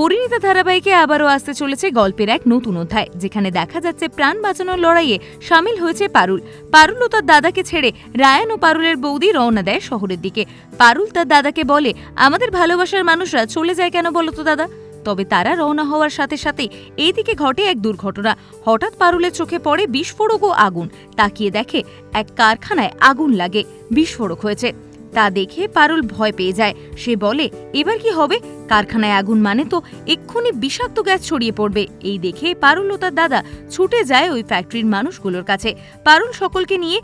পরিণীতা ধারাবাহিকে আবারও আসতে চলেছে গল্পের এক নতুন অধ্যায়, যেখানে দেখা যাচ্ছে প্রাণ বাঁচানোর লড়াইয়ে সামিল হয়েছে পারুল। পারুল ও তার দাদাকে ছেড়ে রায়ান ও পারুলের বৌদি রওনা দেয় শহরের দিকে। পারুল তার দাদাকে বলে, আমাদের ভালোবাসার মানুষরা চলে যায় কেন বলো তো দাদা? তবে তারা রওনা হওয়ার সাথে সাথে এইদিকে ঘটে এক দুর্ঘটনা। হঠাৎ পারুলের চোখে পড়ে বিস্ফোরক ও আগুন। তাকিয়ে দেখে এক কারখানায় আগুন লাগে। বিস্ফোরক হয়েছে। তা দেখে পারুল ভয় পেয়ে যায়। সে বলে, এবার কি হবে? কারখানায় আগুন মানে তো এক্ষুনি বিষাক্ত গ্যাস ছড়িয়ে পড়বে। এই দেখে পারুল ও তার দাদা ছুটে যায় ওই ফ্যাক্টরির মানুষগুলোর কাছে। পারুল সকলকে নিয়ে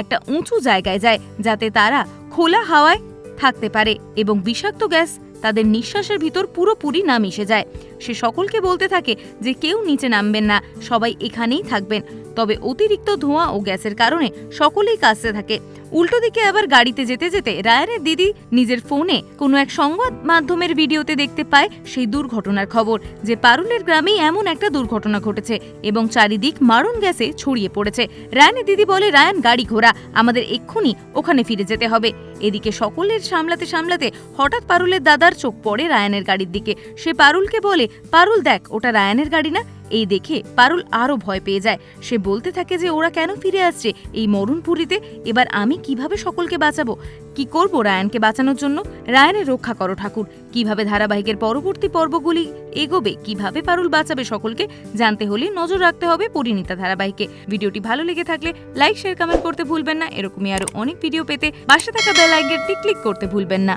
একটা উঁচু জায়গায় যায়, যাতে তারা খোলা হাওয়ায় থাকতে পারে এবং বিষাক্ত গ্যাস তাদের নিঃশ্বাসের ভিতর পুরোপুরি না মিশে যায়। সে সকলকে বলতে থাকে যে কেউ নিচে নামবেন না, সবাই এখানেই থাকবেন। তবে অতিরিক্ত ধোঁয়া ও গ্যাসের কারণে সকলেই কাঁচতে থাকে। উল্টো দিকে আবার গাড়িতে যেতে যেতে রায়ানের দিদি নিজের ফোনে কোনো এক সংবাদ মাধ্যমের ভিডিওতে দেখতে পায় সেই দুর্ঘটনার খবর, যে পারুলের গ্রামেই এমন একটা দুর্ঘটনা ঘটেছে এবং চারিদিক মারণ গ্যাসে ছড়িয়ে পড়েছে। রায়ানের দিদি বলে, রায়ান, গাড়ি ঘোড়া, আমাদের এক্ষুনি ওখানে ফিরে যেতে হবে। এদিকে সকলের সামলাতে সামলাতে হঠাৎ পারুলের দাদার চোখ পড়ে রায়ানের গাড়ির দিকে। সে পারুলকে বলে পারুল দেখ, ওটা রায়ানের গাড়ি না? এই দেখে পারুল আরও ভয় পেয়ে যায়। সে বলতে থাকে যে, ওরা কেন ফিরে আসছে? এই মরণপুরীতে এবার আমি কীভাবে সকলকে বাঁচাবো? কি করব রায়ানকে বাঁচানোর জন্য? রায়ানের রক্ষা করো ঠাকুর। কীভাবে ধারাবাহিকের পরবর্তী পর্বগুলি এগোবে? কীভাবে পারুল বাঁচাবে সকলকে? জানতে হলে নজর রাখতে হবে পরিণীতা ধারাবাহিকে। ভিডিওটি ভালো লেগে থাকলে লাইক, শেয়ার, কমেন্ট করতে ভুলবেন না। এরকমই আরও অনেক ভিডিও পেতে পাশে থাকা বেল আইকনটি ক্লিক করতে ভুলবেন না।